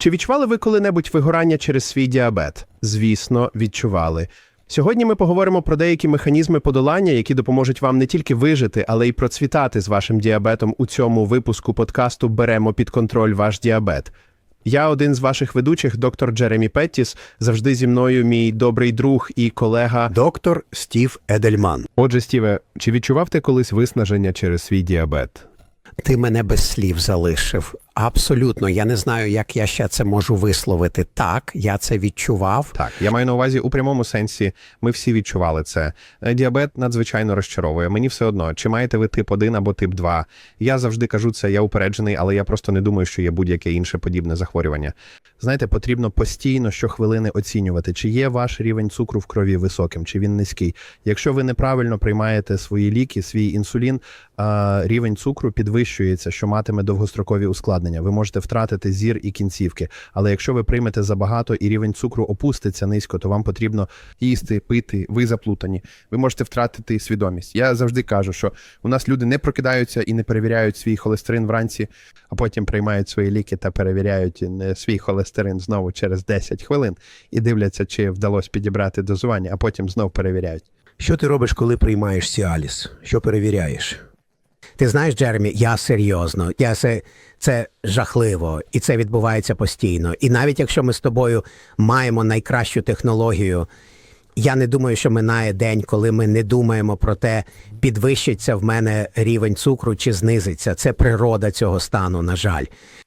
Чи відчували ви коли-небудь вигорання через свій діабет? Звісно, відчували. Сьогодні ми поговоримо про деякі механізми подолання, які допоможуть вам не тільки вижити, але й процвітати з вашим діабетом у цьому випуску подкасту Беремо під контроль ваш діабет. Я один з ваших ведучих, доктор Джеремі Петтіс. Завжди зі мною мій добрий друг і колега. Доктор Стів Едельман. Отже, Стіве, чи відчував ти колись виснаження через свій діабет? Ти мене без слів залишив. Абсолютно, я не знаю, як я ще це можу висловити. Так, я це відчував. Так, я маю на увазі у прямому сенсі. Ми всі відчували це. Е, Діабет надзвичайно розчаровує. Мені все одно, чи маєте ви тип 1 або тип 2. Я завжди кажу це, я упереджений, але я просто не думаю, що є будь-яке інше подібне захворювання. Знаєте, потрібно постійно щохвилини оцінювати, чи є ваш рівень цукру в крові високим, чи він низький. Якщо ви неправильно приймаєте свої ліки, свій інсулін, рівень цукру підвищується, що матиме довгострокові ускладнення. Ви можете втратити зір і кінцівки. Але якщо ви приймете забагато і рівень цукру опуститься низько, то вам потрібно їсти, пити, ви заплутані. Ви можете втратити свідомість. Я завжди кажу, що у нас люди не прокидаються і не перевіряють свій холестерин вранці, а потім приймають свої ліки та перевіряють е, свій холестерин знову через 10 хвилин і дивляться, чи вдалося підібрати дозування, а потім знов перевіряють. Що ти робиш, коли приймаєш Сіаліс? Що перевіряєш? Ти знаєш, Джеремі, я серйозно. Я се це жахливо, і це відбувається постійно. І навіть якщо ми з тобою маємо найкращу технологію, я не думаю, що минає день, коли ми не думаємо про те, підвищиться в мене рівень цукру чи знизиться. Це природа цього стану, на жаль.